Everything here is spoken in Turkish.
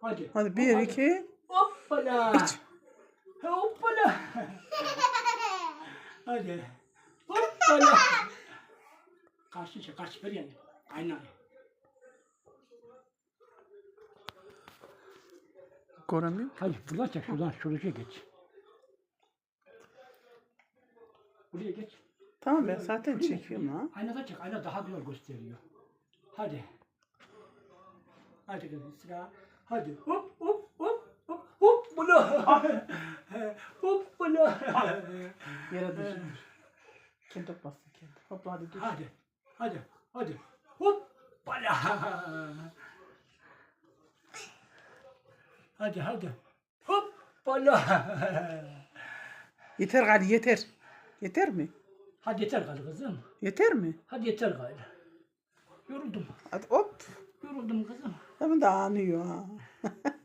Hadi. Hadi bir iki. Hoppala. Üç. Hoppala. Hadi. Hoppala. Karşı çek, karşı ver yani. Aynen. Göremiyorum. Hadi buradan çek, şuradan, şuraya geç. Buraya geç. Tamam ben zaten çekiyorum ha. Aynada çek, ayna daha güzel gösteriyor. Hadi. Hadi kızım sıra. Hadi. Hop hop hop hop hop bula. hop bula. Yere düşür. Kendi bastı kendi. Hopla hadi dur. hadi. Hadi. Hadi. Hop bala. Hadi hadi. Hop bala. Yeter gari yeter. Yeter mi? hadi yeter gayrı kızım. Yeter mi? Hadi yeter gayrı. Yoruldum. Hadi hop. Yoruldum kızım. Hemen de anıyor ha. Yoruldum kızım.